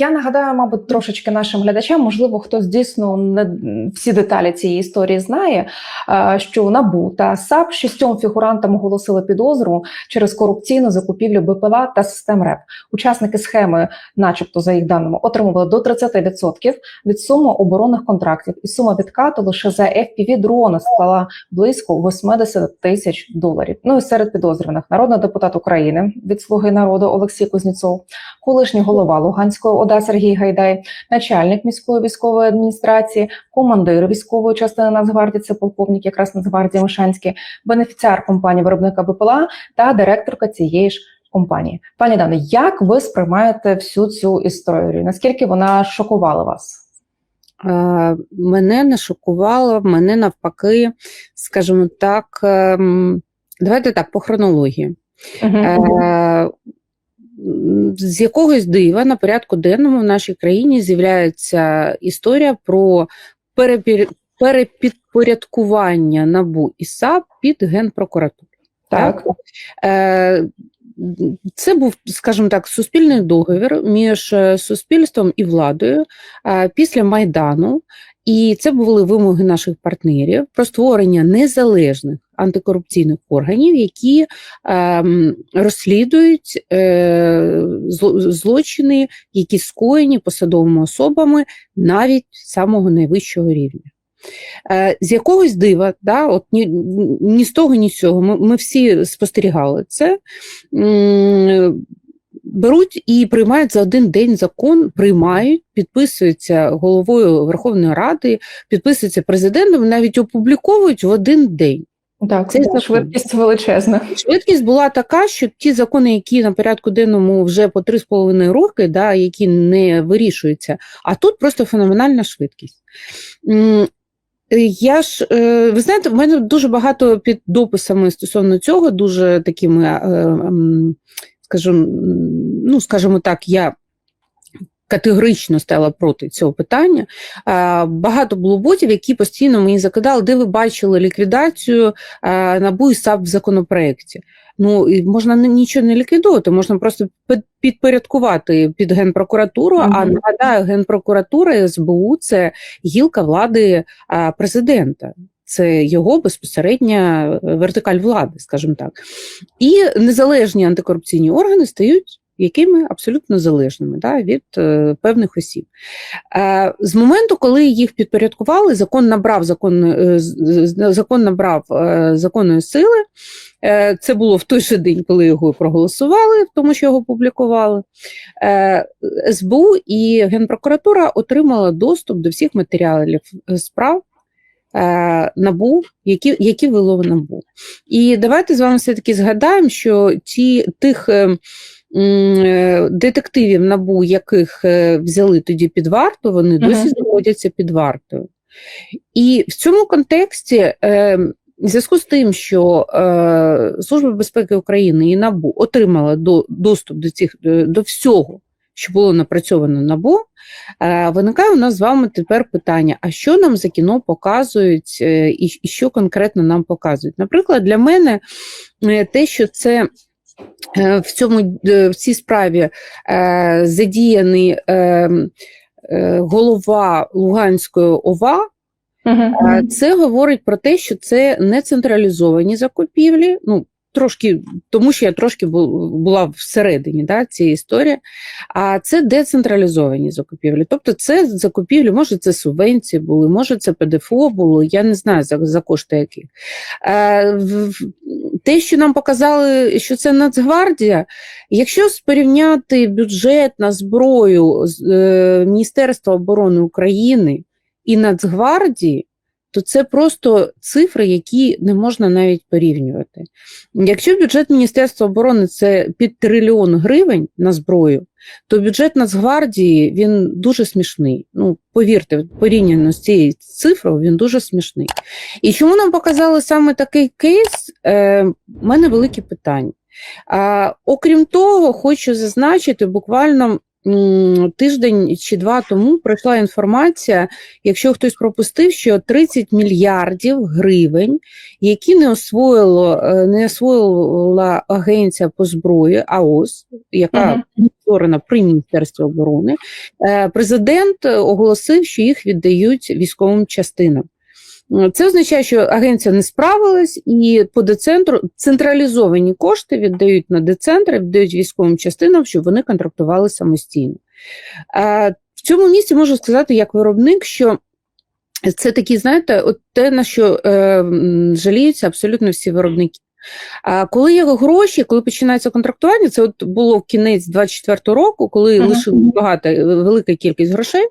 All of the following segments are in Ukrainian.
Я нагадаю, мабуть, трошечки нашим глядачам, можливо, хтось дійсно не всі деталі цієї історії знає. е, Що НАБУ та САП шістьом фігурантам оголосили підозру через корупційну закупівлю БПЛА та систем РЕП. Учасники схеми, начебто, за їх даними, отримували до 30% від суми оборонних контрактів, і сума відкату лише за fpv дрони склала близько 80 тисяч доларів. Ну і серед підозрюваних народний депутат України від Слуги народу Олексій Кузнєцов, колишній голова Луганської ОДА Сергій Гайдай, начальник міської військової адміністрації, командир військової частини Нацгвардії, це полковник якраз Нацгвардії Мишанський, бенефіціар компанії виробника БПЛА та директорка цієї ж компанії. Пані Дане, як ви сприймаєте всю цю історію? Наскільки вона шокувала вас? Е, Мене не шокувало, мене навпаки, скажімо так, ем, давайте так, по хронології. Е, З якогось дива на порядку денному в нашій країні з'являється історія про перепір- перепідпорядкування НАБУ і САП під Генпрокуратуру. Так. Е, Це був, скажімо так, суспільний договір між е, суспільством і владою е, після Майдану, і це були вимоги наших партнерів про створення незалежних антикорупційних органів, які ем, розслідують е, злочини, які скоєні посадовими особами навіть самого найвищого рівня. Е, З якогось дива, да, от ні, ні з того, ні з цього, ми, ми всі спостерігали це. Беруть і приймають за один день закон, приймають, підписуються головою Верховної Ради, підписуються президентом, навіть опубліковують в один день. Так, Це закон. швидкість величезна. Швидкість була така, що ті закони, які на порядку денному вже по 3,5 роки, да, які не вирішуються, а тут просто феноменальна швидкість. Я ж, е, ви знаєте, в мене дуже багато під дописами стосовно цього, дуже такими, е, ем, скажімо, ну, скажімо так, я категорично стала проти цього питання. Е, Багато було ботів, які постійно мені закидали, де ви бачили ліквідацію е, НАБУ і САП в законопроекті. Ну, і можна нічого не ліквідувати, можна просто підпорядкувати під Генпрокуратуру, а нагадаю, Генпрокуратура СБУ це гілка влади президента. Це його безпосередня е, вертикаль влади, скажімо так. І незалежні антикорупційні органи стають якими абсолютно залежними да, від е, певних осіб. Е, з моменту, коли їх підпорядкували, закон набрав закон, е, закон набрав е, законної сили. Е, Це було в той же день, коли його проголосували, тому що його публікували. Е, СБУ і Генпрокуратура отримала доступ до всіх матеріалів е, справ е, НАБУ, які, які вело НАБУ. І давайте з вами все-таки згадаємо, що ті, тих е, детективів НАБУ, яких е, взяли тоді під варту, вони досі знаходяться під вартою. І в цьому контексті, е, в зв'язку з тим, що е, Служба безпеки України і НАБУ отримала до, доступ до, цих, до, до всього, що було напрацьовано НАБУ, е, виникає у нас з вами тепер питання: а що нам за кіно показують е, і, і що конкретно нам показують? Наприклад, для мене е, те, що це. Е, В цьому е, в цій справі е, задіяний е, е, голова Луганської ОВА, Це говорить про те, що це не централізовані закупівлі. Ну, трошки, тому що я трошки була всередині да, цієї історії. А це децентралізовані закупівлі. Тобто, це закупівлі, може, це субвенції були, може, це ПДФО було, я не знаю за, за кошти яких. Е, Те, що нам показали, що це Нацгвардія, якщо порівняти бюджет на зброю з е, Міністерства оборони України і Нацгвардії, то це просто цифри, які не можна навіть порівнювати. Якщо бюджет Міністерства оборони це під трильйон гривень на зброю, то бюджет Нацгвардії він дуже смішний. Ну, повірте, порівняно з цією цифрою, він дуже смішний. І чому нам показали саме такий кейс? Е, в мене великі питання. А, окрім того, хочу зазначити, буквально тиждень чи два тому пройшла інформація, якщо хтось пропустив, що 30 мільярдів гривень, які не освоїло, е, не освоїла агенція по зброї АОС, яка створена при Міністерстві оборони, е, президент оголосив, що їх віддають військовим частинам. Е, Це означає, що агенція не справилась, і по децентру централізовані кошти віддають на децентри, віддають військовим частинам, щоб вони контрактували самостійно. Е, В цьому місці можу сказати, як виробник, що це такі, знаєте, от те, на що е, жаліються абсолютно всі виробники. А коли є гроші, коли починається контрактування, це от було в кінець 24-го року, коли Мгм. лишилось багато, е, велика кількість грошей.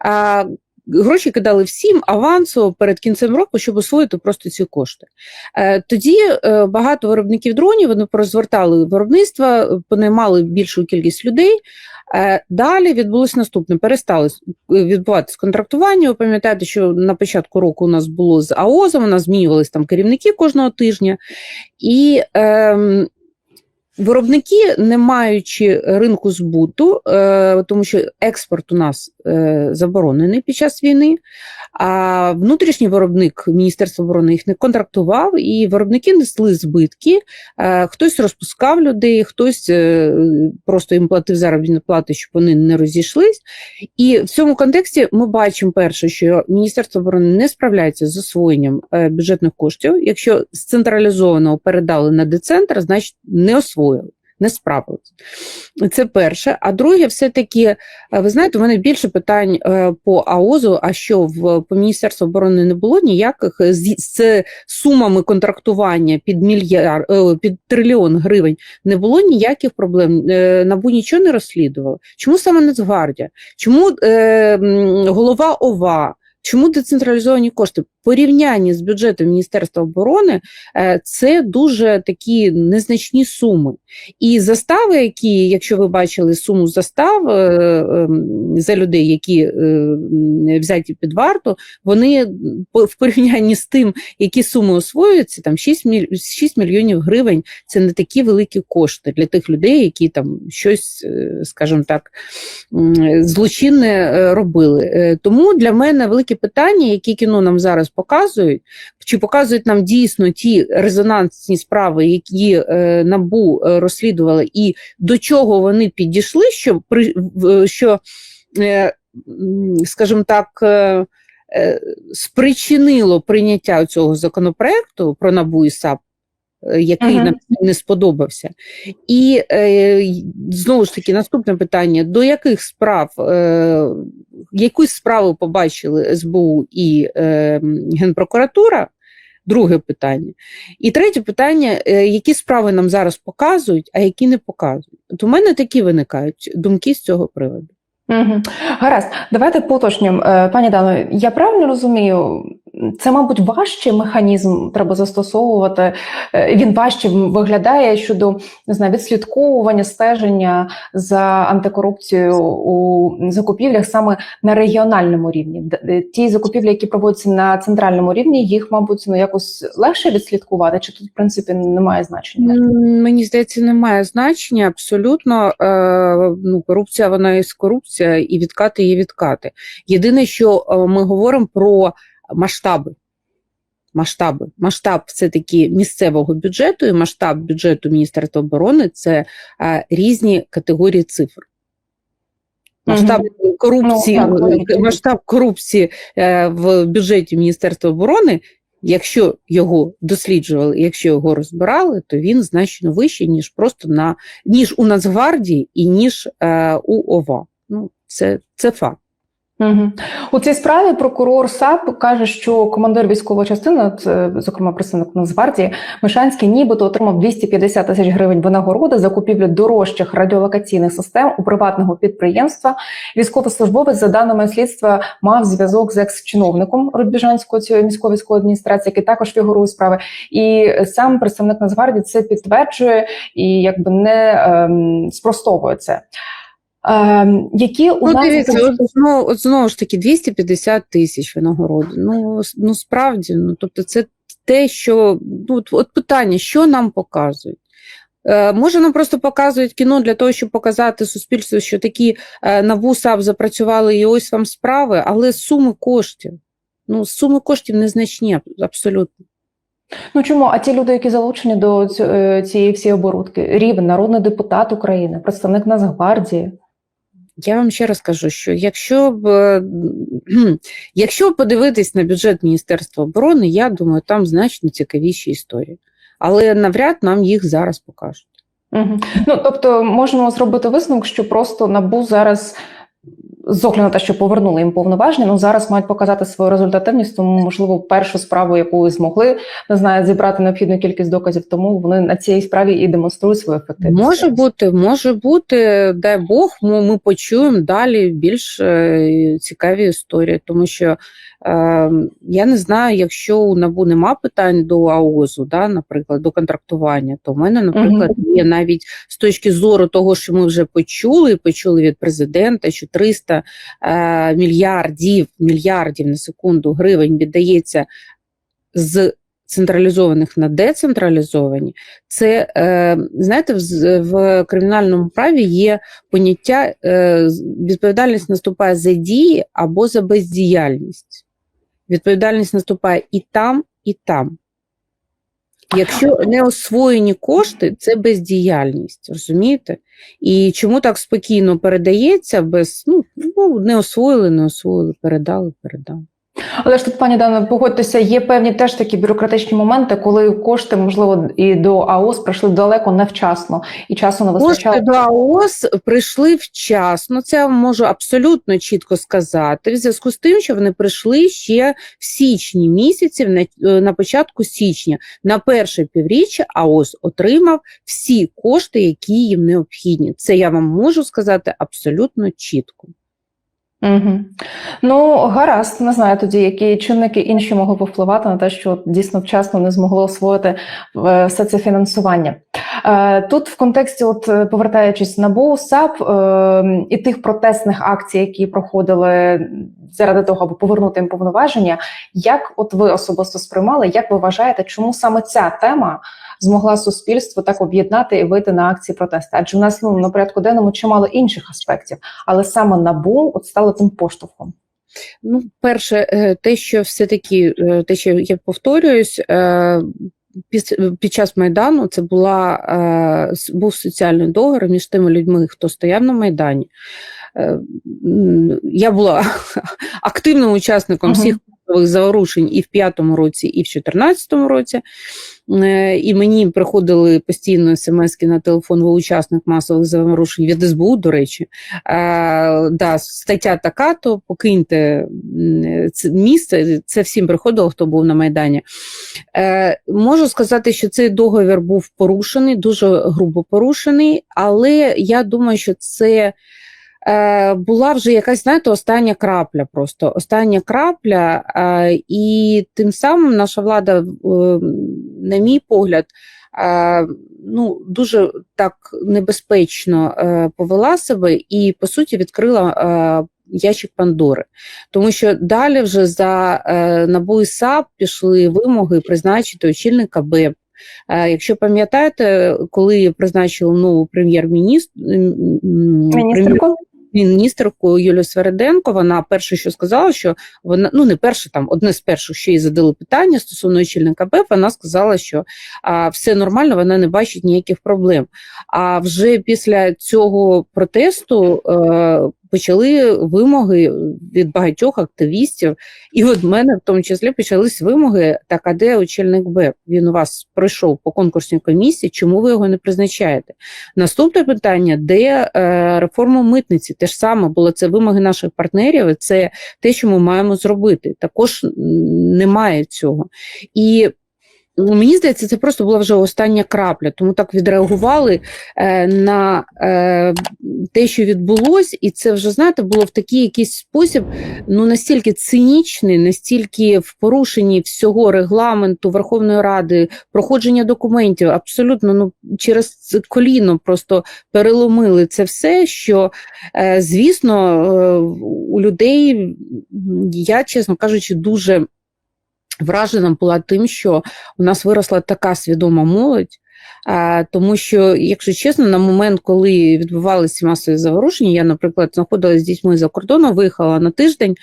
А Гроші кидали всім авансово перед кінцем року, щоб освоїти просто ці кошти. Е, Тоді е, багато виробників дронів вони порозвертали виробництва, понаймали більшу кількість людей. Е, Далі відбулося наступне: перестали відбуватися контрактування. Ви пам'ятаєте, що на початку року у нас було з АОЗом, у нас змінювалися там керівники кожного тижня. І ем, виробники, не маючи ринку збуту, е, тому що експорт у нас е, заборонений під час війни, а внутрішній виробник Міністерства оборони їх не контрактував, і виробники несли збитки. Е, Хтось розпускав людей, хтось просто їм платив заробітні плати, щоб вони не розійшлись. І в цьому контексті ми бачимо перше, що Міністерство оборони не справляється з освоєнням бюджетних коштів. Якщо з централізованого передали на децентр, значить не освоїли. Не справилися. Це перше. А друге, все-таки, е, ви знаєте, у мене більше питань е, по АОЗу, а що в по Міністерству оборони не було ніяких е, з, з сумами контрактування під мільярд під трильйон гривень не було ніяких проблем. Набу нічого не розслідувало. Чому саме Нацгвардія? Чому е, голова ОВА? Чому децентралізовані кошти? Порівнянні з бюджетом Міністерства оборони е, це дуже такі незначні суми. І застави, які, якщо ви бачили суму застав е, е, за людей, які е, взяті під варту, вони в порівнянні з тим, які суми освоюються, там 6, 6 мільйонів гривень це не такі великі кошти для тих людей, які там щось, скажімо так, злочинне робили. Тому для мене велике питання, які кіно нам зараз показують, чи показують нам дійсно ті резонансні справи, які е, набу е, розслідували, і до чого вони підійшли, що при що, е, скажімо так. е, е, Спричинило прийняття цього законопроекту про набу і САП, е, який Мгм. нам не сподобався. І е, знову ж таки, наступне питання: до яких справ, е, яку справу побачили СБУ і е, Генпрокуратура? Друге питання. І третє питання: е, які справи нам зараз показують, а які не показують? От у мене такі виникають думки з цього приводу. Угу. Гаразд, давайте поточнім. Е, Пані Дано, я правильно розумію, це, мабуть, важчий механізм треба застосовувати. Е, Він важче виглядає щодо не знаю, відслідковування, стеження за антикорупцією у закупівлях саме на регіональному рівні. Е, Ті закупівлі, які проводяться на центральному рівні, їх, мабуть, ну якось легше відслідкувати, чи тут, в принципі, немає значення? Мені здається, немає значення абсолютно. Е, ну, корупція вона є корупція, і відкати є відкати. Єдине, що ми говоримо про масштаби. Масштаби. Масштаб це таки місцевого бюджету, і масштаб бюджету Міністерства оборони це е, різні категорії цифр. Масштаб корупції, Ну, масштаб корупції е, в бюджеті Міністерства оборони, якщо його досліджували, якщо його розбирали, то він значно вищий, ніж просто на ніж у Нацгвардії і ніж е, у ОВА. Ну, це, це факт. Угу. У цій справі прокурор САП каже, що командир військової частини, це, зокрема представник Нацгвардії, Мишанський, нібито отримав 250 тисяч гривень винагороди за купівлю дорожчих радіолокаційних систем у приватного підприємства. Військовослужбовець, за даними слідства, мав зв'язок з екс-чиновником Рудбіжанської цієї міської військової адміністрації, який також фігурує справи. І сам представник Нацгвардії це підтверджує і якби не ем, спростовує це. Ем, які у Ну, нас дивіться, от, знову, от знову ж таки 250 тисяч винагороди. Ну, ну справді, ну тобто, це те, що ну, от, от питання, що нам показують. Е, може, нам просто показують кіно для того, щоб показати суспільству, що такі е, НАБУ САП запрацювали і ось вам справи, але суми коштів. Ну, суми коштів незначні абсолютно. Ну чому? А ті люди, які залучені до е, цієї всієї оборудки, рівень, народний депутат України, представник Нацгвардії. Я вам ще раз кажу, що якщо б якщо подивитись на бюджет Міністерства оборони, я думаю, там значно цікавіші історії. Але навряд нам їх зараз покажуть. Угу. Ну тобто можемо зробити висновок, що просто набу зараз. З огляду на те, що повернули їм повноваження, ну зараз мають показати свою результативність, тому можливо першу справу, яку змогли, не знаю, зібрати необхідну кількість доказів, тому вони на цій справі і демонструють свою ефективність. Може бути, може бути, дай Бог, ми, ми почуємо далі більш е, цікаві історії, тому що я не знаю, якщо у НАБУ нема питань до АОЗу, да, наприклад, до контрактування, то в мене, наприклад, є навіть з точки зору того, що ми вже почули, почули від президента, що 300 е, мільярдів, мільярдів на секунду гривень віддається з централізованих на децентралізовані, це, е, знаєте, в, в кримінальному праві є поняття е, відповідальність наступає за дії або за бездіяльність. Відповідальність наступає і там, і там. Якщо не освоєні кошти, це бездіяльність, розумієте? І чому так спокійно передається без ну, ну не освоїли, не освоїли, передали, передали. Але ж тут, пані Дано, погодьтеся, є певні теж такі бюрократичні моменти, коли кошти, можливо, і до АОС прийшли далеко невчасно, і часу не вистачало. Кошти до АОС прийшли вчасно. Це я можу абсолютно чітко сказати. В зв'язку з тим, що вони прийшли ще в січні місяці, на, е, на початку січня, на перше півріччя АОС отримав всі кошти, які їм необхідні. Це я вам можу сказати абсолютно чітко. Угу. Ну, гаразд, не знаю тоді, які чинники інші могли б впливати на те, що дійсно вчасно не змогли освоїти е, все це фінансування. Е, Тут в контексті, от е, повертаючись на БУ, САП е, і тих протестних акцій, які проходили заради того, аби повернути їм повноваження, як от ви особисто сприймали, як ви вважаєте, чому саме ця тема змогла суспільство так об'єднати і вийти на акції протесту? Адже в нас ну на порядку денному чимало інших аспектів, але саме НАБУ от стало тим поштовхом. Ну, перше, е, те, що все-таки, е, те, що я повторююсь, е, під, час Майдану це була, був соціальний договір між тими людьми, хто стояв на Майдані. Я була активним учасником всіх масових заворушень і в п'ятому році, і в 2014 році. Е, І мені приходили постійно смски на телефон учасник масових заворушень від СБУ, до речі. Е, да, стаття така, то покиньте це місце. Це всім приходило, хто був на Майдані. Е, можу сказати, що цей договір був порушений, дуже грубо порушений, але я думаю, що це. Е, Була вже якась, знаєте, остання крапля, просто остання крапля, е, і тим самим наша влада, е, на мій погляд, ну, дуже так небезпечно повела себе і, по суті, відкрила ящик Пандори. Тому що далі вже за НАБУ і САП пішли вимоги призначити очільника БЕП. Якщо пам'ятаєте, коли призначили нову прем'єр-міністр, Міністерко? Міністерку Юлію Свереденко, вона перше, що сказала, що вона ну не перше, там одне з перших, що їй задали питання стосовно очільника БЕП, вона сказала, що а, все нормально, вона не бачить ніяких проблем. А вже після цього протесту е, почали вимоги від багатьох активістів, і від мене в тому числі почались вимоги: так, а де очільник БЕП? Він у вас пройшов по конкурсній комісії, чому ви його не призначаєте? Наступне питання: де е, реформа митниці? Те ж саме було це вимоги наших партнерів, це те, що ми маємо зробити. Також немає цього. І мені здається, це просто була вже остання крапля, тому так відреагували е, на е, те, що відбулось, і це вже знаєте, було в такий якийсь спосіб, ну настільки цинічний, настільки в порушенні всього регламенту Верховної Ради, проходження документів, абсолютно ну через коліно просто переломили це все. Що е, звісно, е, у людей я, чесно кажучи, дуже вражена була тим, що у нас виросла така свідома молодь. Тому що, якщо чесно, на момент, коли відбувалися масові заворушення, я, наприклад, знаходилася з дітьми за кордоном, виїхала на тиждень,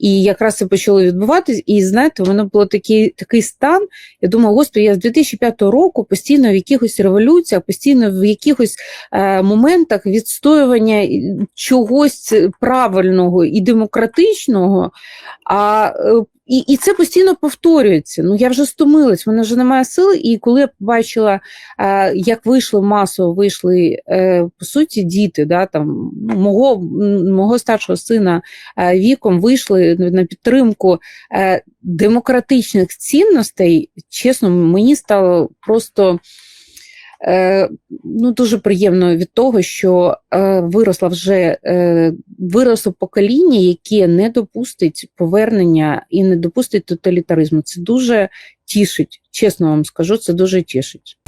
і якраз це почало відбуватись. І знаєте, у мене було такий, такий стан. Я думаю, господи, я з 2005 року постійно в якихось революціях, постійно в якихось е, моментах відстоювання чогось правильного і демократичного. А, е, і, і це постійно повторюється. Ну я вже стомилась, в мене вже немає сили. І коли я побачила, е, як вийшли масово, вийшли е, по суті діти, да, там, ну, мого, мого старшого сина е, віком вийшли на підтримку е, демократичних цінностей, чесно, мені стало просто. Е, ну, дуже приємно від того, що е, виросла вже е, виросло покоління, яке не допустить повернення і не допустить тоталітаризму. Це дуже тішить, чесно вам скажу, це дуже тішить.